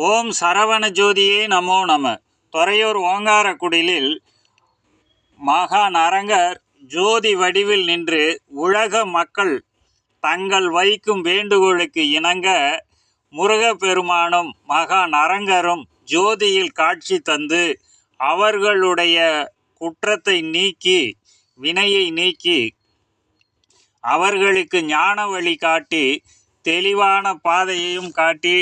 ஓம் சரவண ஜோதியே நமோ நம. துறையூர் ஓங்காரக்குடிலில் மகா நரங்கர் ஜோதி வடிவில் நின்று உலக மக்கள் தங்கள் வைக்கும் வேண்டுகோளுக்கு இணங்க முருகப்பெருமானும் மகா நரங்கரும் ஜோதியில் காட்சி தந்து அவர்களுடைய குற்றத்தை நீக்கி வினையை நீக்கி அவர்களுக்கு ஞான வழி காட்டி தெளிவான பாதையையும் காட்டி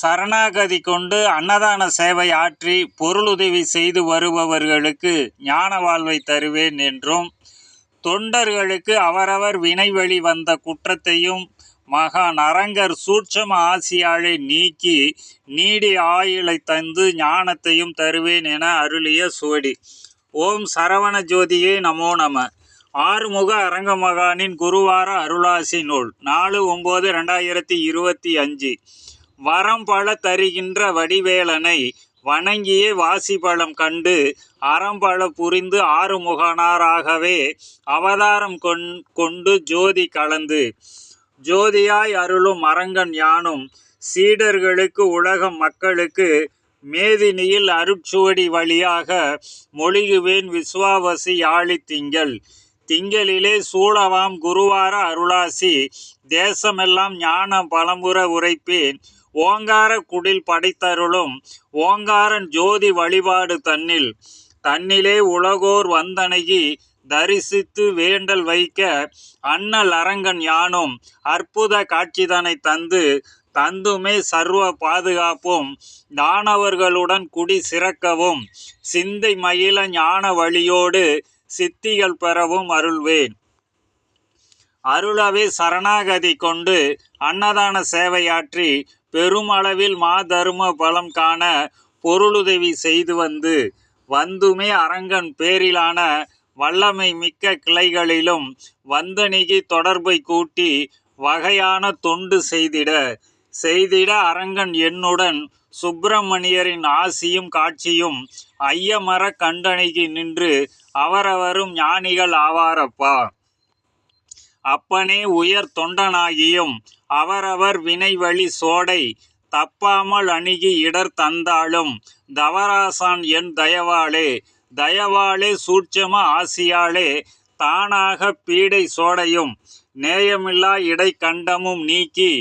சரணாகதி கொண்டு அன்னதான சேவை ஆற்றி பொருளுதவி செய்து வருபவர்களுக்கு ஞான வாழ்வை தருவேன் என்றும் தொண்டர்களுக்கு அவரவர் வினைவழி வந்த குற்றத்தையும் மகா நரங்கர் சூட்சம ஆசியாளை நீக்கி நீடி ஆயுளை தந்து ஞானத்தையும் தருவேன் என அருளிய சுவடி. ஓம் சரவண ஜோதியே நமோ நம. ஆறுமுக அரங்கமகானின் குருவார அருளாசி நூல் நாலு ஒம்பது ரெண்டாயிரத்தி இருபத்தி அஞ்சு. வரம் பல தருகின்ற வடிவேலனை வணங்கியே வாசிபலம் கண்டு அறம்பல புரிந்து ஆறுமுகனாராகவே அவதாரம் கொண் கொண்டு ஜோதி கலந்து. ஜோதியாய் அருளும் அரங்கன் யானும் சீடர்களுக்கு உலகம் மக்களுக்கு மேதினியில் அருட்சுவடி வழியாக மொழிகுவேன் விஸ்வாவசி யாழி திங்கள். திங்களிலே சூடவாம் குருவார அருளாசி தேசமெல்லாம் ஞானம் பலமுற உரைப்பேன். ஓங்கார குடில் படைத்தருளும் ஓங்காரன் ஜோதி வழிபாடு தன்னில். தன்னிலே உலகோர் வந்தணகி தரிசித்து வேண்டல் வைக்க அண்ணல் அரங்கன் யானும் அற்புத காட்சிதனை தந்து தந்துமே சர்வ பாதுகாப்பும் தானவர்களுடன் குடி சிறக்கவும். சிந்தை மயில ஞான வழியோடு சித்திகள் பெறவும் அருள்வேன். அருளவே சரணாகதி கொண்டு அன்னதான சேவையாற்றி பெருமளவில் மாதரும பலம் காண பொருளுதவி செய்து வந்து வந்துமே அரங்கன் பேரிலான வல்லமை மிக்க கிளைகளிலும் வந்தணிகி தொடர்பை கூட்டி வகையான தொண்டு செய்திட செய்திட அரங்கன் என்னுடன் சுப்பிரமணியரின் ஆசியும் காட்சியும் ஐயமர கண்டனைக்கு நின்று அவரவரும் ஞானிகள் ஆவாரப்பா. அப்பனே உயர் தொண்டனாகியும் அவரவர் வினைவழி சோடை தப்பாமல் அணுகி இடர் தந்தாலும் தவராசான் என் தயவாளே தயவாளே சூட்சம ஆசியாளே தானாக பீடை சோடையும் நேயமில்லா இடைக்கண்டமும் நீக்கி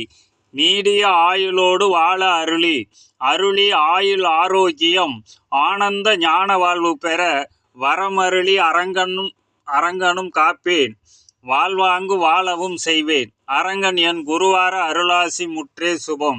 நீடிய ஆயுளோடு வாழ அருளி. அருளி ஆயுள் ஆரோக்கியம். ஆனந்த ஞான வாழ்வு பெற வரமருளி அரங்கனும் அரங்கனும் காப்பேன். வாழ்வாங்கு வாழவும் செய்வேன். அரங்கன் என் குருவார அருளாசி முற்றே சுபம்.